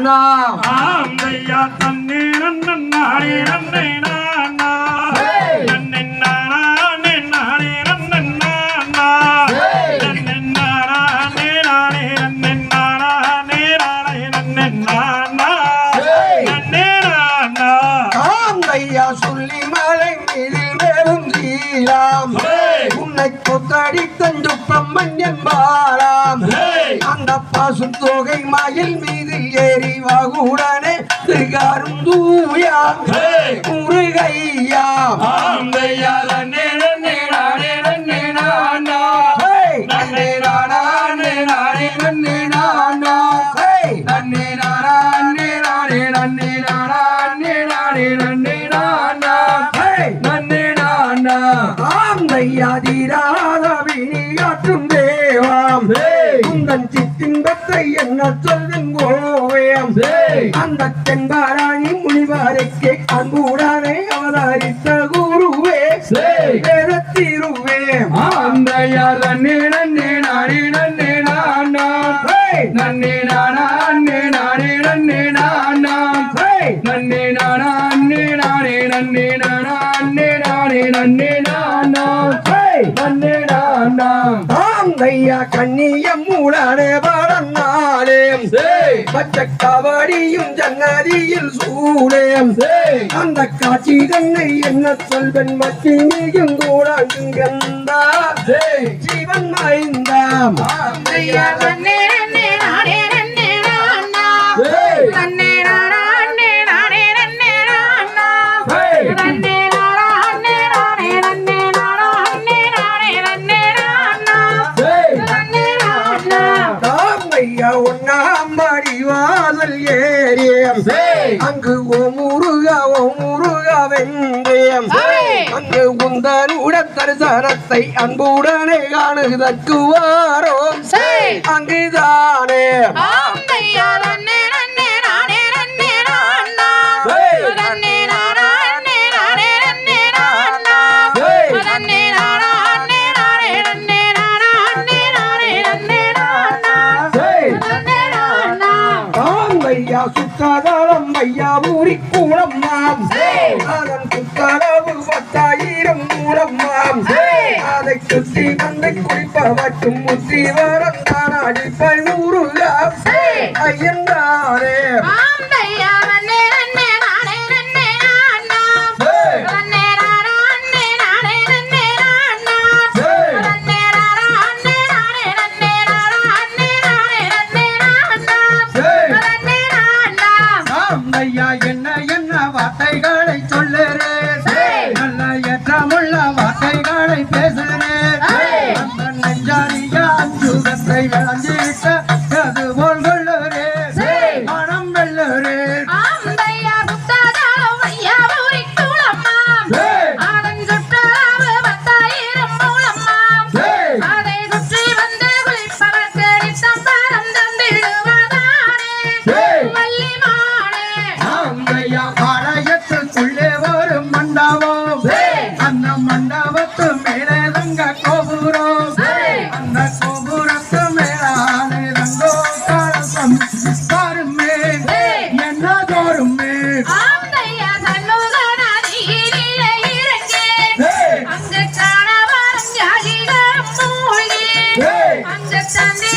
அண்ணா ஐயா தண்ணீர் அண்ணன் நாடீர் அண்ணன் சொல்லி மலை மேலும் உன்னை கொத்தடித்தன் கொண்டப்பா சுத்தோகை மயில் மீது ஏறி வாகுடனே திருகாரும் தூயா முருகையா. ஆந்தையா தீராதவினி காற்றும் தேவாம். குந்தன் என்ன சொல்லுங்கோயம் அந்த செங்காராணி முனிவருக்கு அன்புடனே அவதாரித்த குருவே. திருவே அந்த யாரே நன்னே நானே நன்னே நானா நன்னே நானா அண்ணே நானே நன்னே நானா நன்னே நானா அண்ணே நானே நன்னே நானா கண்ணியம் மூடானே பாடன்னா பாலேம் பச்சை கபடியும் ஜன்னதியில் சூடேம் அந்த காட்சி தன்னை என்ன சொல்வன்? மத்தியும் கூடாங்கு சிவன் மாய்ந்தாம். நிலையம் அங்கு குந்தன் உடத்தரிசனத்தை அன்புடனே காணுதற்கு வாரோம் அங்குதானே. சுக்காதாரம் ஐயா. உரிக்கூடம்மாம் அதற்கு கனவு பத்தாயிரம் மூலம்மாம் அதை சுத்தி வந்து குடிப்பவற்றும் முத்தி வரந்தான அடிப்பதும். Hey you go. Satan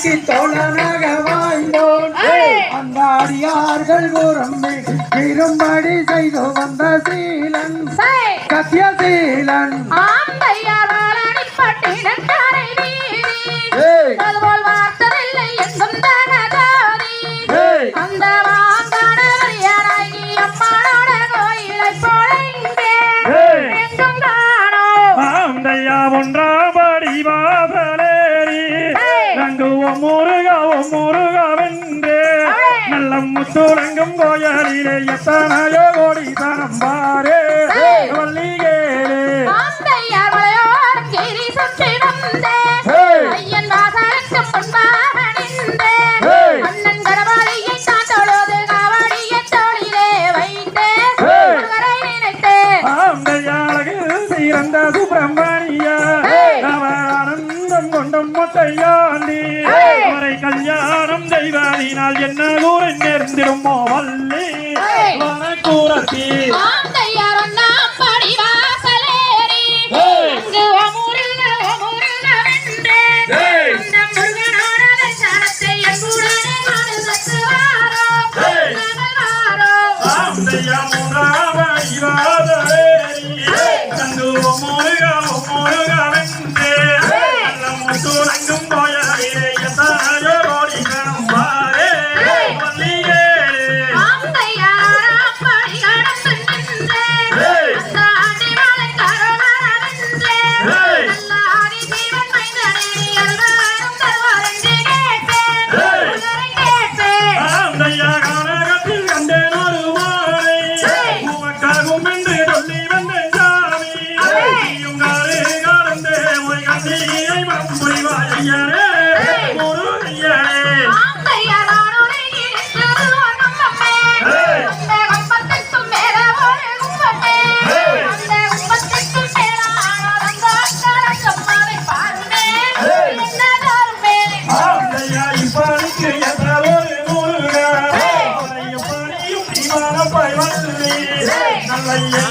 அன்னைக்கு தோழனாக வாழ்ந்தோம். அந்த அடியார்கள் திரும்படி செய்து வந்த சீலன். சத்திய சீலன் ஒன்றாம் அடி ஓம் முருகா ஓம் முருகா வென்றே நல்ல முத்துரங்கும் கோயாலிலே எத்தனையோ கோடி தரம் வள்ளி பிறந்த சுப்பிரமணியா நாம ஆனந்தம் கொண்டம் மொட்டையாண்டி அவரை கல்யாணம் செய்வதினால் என்ன கூரை நேர்ந்திருமோ வள்ளி? கூறத்தி